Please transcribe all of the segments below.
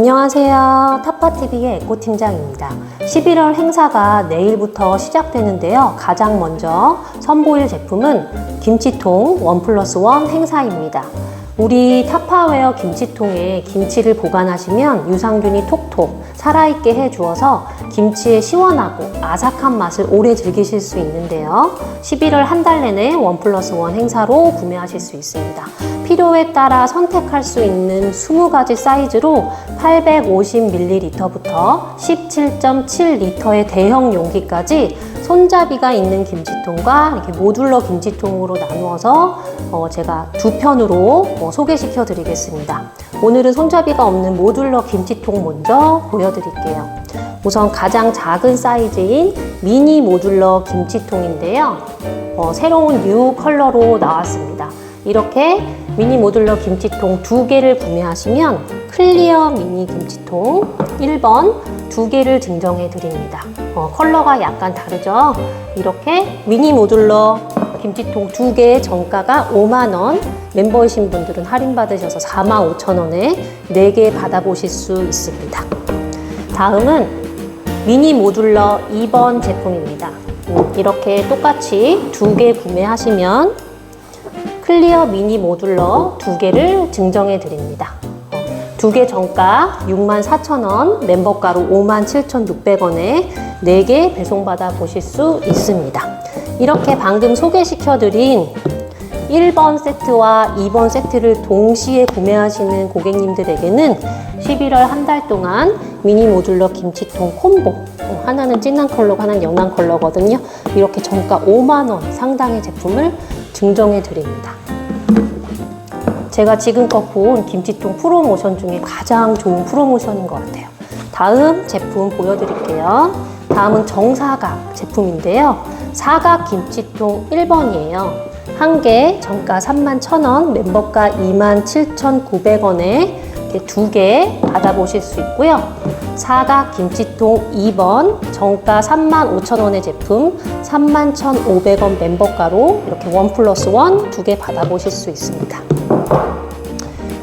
안녕하세요. 타파TV의 에코팀장입니다. 11월 행사가 내일부터 시작되는데요. 가장 먼저 선보일 제품은 김치통 원 플러스 원 행사입니다. 우리 타파웨어 김치통에 김치를 보관하시면 유산균이 톡톡 살아있게 해주어서 김치의 시원하고 아삭한 맛을 오래 즐기실 수 있는데요. 11월 한 달 내내 원 플러스 원 행사로 구매하실 수 있습니다. 필요에 따라 선택할 수 있는 20가지 사이즈로 850ml부터 17.7L의 대형 용기까지 손잡이가 있는 김치통과 이렇게 모듈러 김치통으로 나누어서 어, 제가 두 편으로 어, 소개시켜 드리겠습니다. 오늘은 손잡이가 없는 모듈러 김치통 먼저 보여드릴게요. 우선 가장 작은 사이즈인 미니 모듈러 김치통인데요. 어, 새로운 뉴 컬러로 나왔습니다. 이렇게 미니 모듈러 김치통 두 개를 구매하시면 클리어 미니 김치통 1번 두 개를 증정해 드립니다. 어, 컬러가 약간 다르죠? 이렇게 미니 모듈러 김치통 두 개의 정가가 5만원, 멤버이신 분들은 할인받으셔서 4만 5천원에 네개 받아보실 수 있습니다. 다음은 미니 모듈러 2번 제품입니다. 음, 이렇게 똑같이 두 개 구매하시면 클리어 미니 모듈러 두 개를 증정해 드립니다. 두 개 정가 64,000원, 멤버가로 57,600원에 네개 배송받아 보실 수 있습니다. 이렇게 방금 소개시켜 드린 1번 세트와 2번 세트를 동시에 구매하시는 고객님들에게는 11월 한 달 동안 미니 모듈러 김치통 콤보 어, 하나는 진한 컬러고 하나는 연한 컬러거든요. 이렇게 정가 5만원 상당의 제품을 증정해 드립니다. 제가 지금껏 본 김치통 프로모션 중에 가장 좋은 프로모션인 것 같아요. 다음 제품 보여드릴게요. 다음은 정사각 제품인데요. 사각 김치통 1번이에요. 한 개 정가 31,000원, 멤버가 27,900원에 이렇게 두 개 받아보실 수 있고요. 사각 김치통 2번 정가 35,000원의 제품 31,500원 멤버가로 이렇게 원 플러스 원 두 개 받아보실 수 있습니다.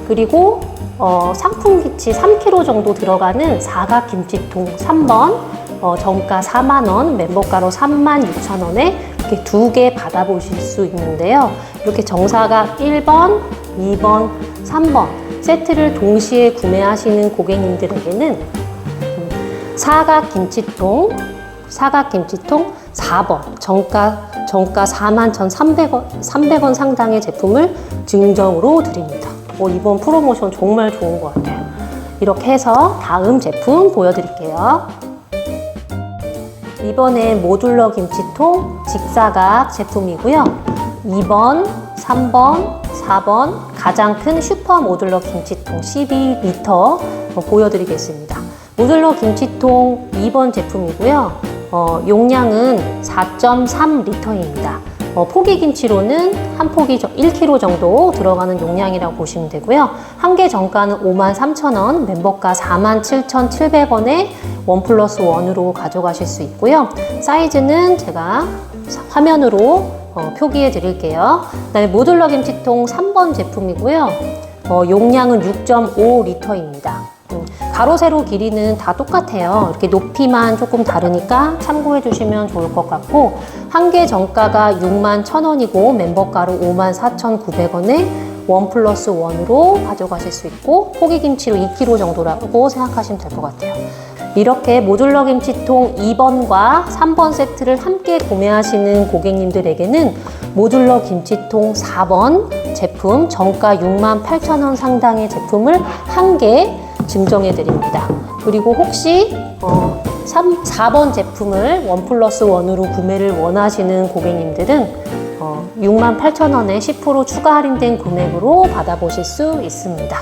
그리고 어, 상품 기치 3kg 정도 들어가는 사각 김치통 3번 어, 정가 4만원, 멤버가로 36,000원에 이렇게 두 개 받아보실 수 있는데요. 이렇게 정사각 1번, 2번, 3번 세트를 동시에 구매하시는 고객님들에게는 음, 사각 김치통, 사각 김치통 4번 정가 정가 41,300원 300원 상당의 제품을 증정으로 드립니다. 어, 이번 프로모션 정말 좋은 것 같아요. 이렇게 해서 다음 제품 보여드릴게요. 이번에 모듈러 김치통 직사각 제품이고요. 2번, 3번, 4번 가장 큰 슈퍼 모듈러 김치통 12리터 보여드리겠습니다. 모듈러 김치통 2번 제품이고요. 어, 용량은 4.3리터입니다. 어, 포기 김치로는 한 포기 1kg 정도 들어가는 용량이라고 보시면 되고요. 한 개 정가는 53,000원, 멤버가 47,700원에 원 플러스 원으로 가져가실 수 있고요. 사이즈는 제가 화면으로 어, 표기해 드릴게요. 그다음에 모듈러 김치통 3번 제품이고요. 어, 용량은 6.5리터입니다. 음, 가로 세로 길이는 다 똑같아요. 이렇게 높이만 조금 다르니까 참고해 주시면 좋을 것 같고 한 개 정가가 6만 1,000원이고 멤버가로 5만 4,900원에 원 플러스 원으로 가져가실 수 있고 포기김치로 2kg 정도라고 생각하시면 될 것 같아요. 이렇게 모듈러 김치통 2번과 3번 세트를 함께 구매하시는 고객님들에게는 모듈러 김치통 4번 제품 정가 68,000원 상당의 제품을 한 개 증정해 드립니다. 그리고 혹시 어, 3, 4번 제품을 원 플러스 원으로 구매를 원하시는 고객님들은 어, 68,000원에 10% 추가 할인된 금액으로 받아보실 수 있습니다.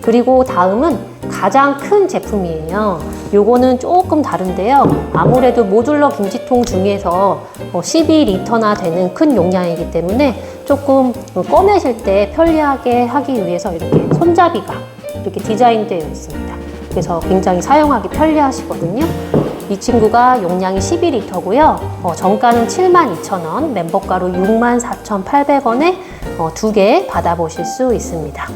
그리고 다음은 가장 큰 제품이에요. 요거는 조금 다른데요. 아무래도 모듈러 김치통 중에서 12리터나 되는 큰 용량이기 때문에 조금 꺼내실 때 편리하게 하기 위해서 이렇게 손잡이가 이렇게 디자인되어 있습니다. 그래서 굉장히 사용하기 편리하시거든요. 이 친구가 용량이 12리터고요. 어, 정가는 72,000원, 멤버가로 64,800원에 어, 두개 받아보실 수 있습니다.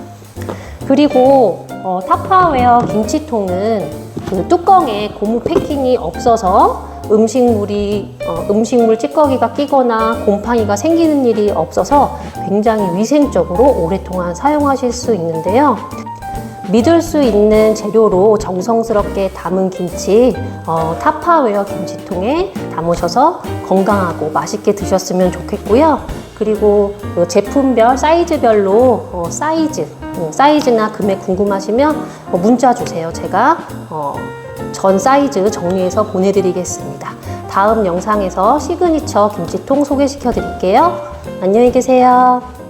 그리고 어, 타파웨어 김치통은 그 뚜껑에 고무 패킹이 없어서 음식물이 어, 음식물 찌꺼기가 끼거나 곰팡이가 생기는 일이 없어서 굉장히 위생적으로 오랫동안 사용하실 수 있는데요. 믿을 수 있는 재료로 정성스럽게 담은 김치 어, 타파웨어 김치통에 담으셔서 건강하고 맛있게 드셨으면 좋겠고요. 그리고 그 제품별 사이즈별로 어, 사이즈 음, 사이즈나 금액 궁금하시면 어, 문자 주세요. 제가 어, 전 사이즈 정리해서 보내드리겠습니다. 다음 영상에서 시그니처 김치통 소개시켜 드릴게요. 안녕히 계세요.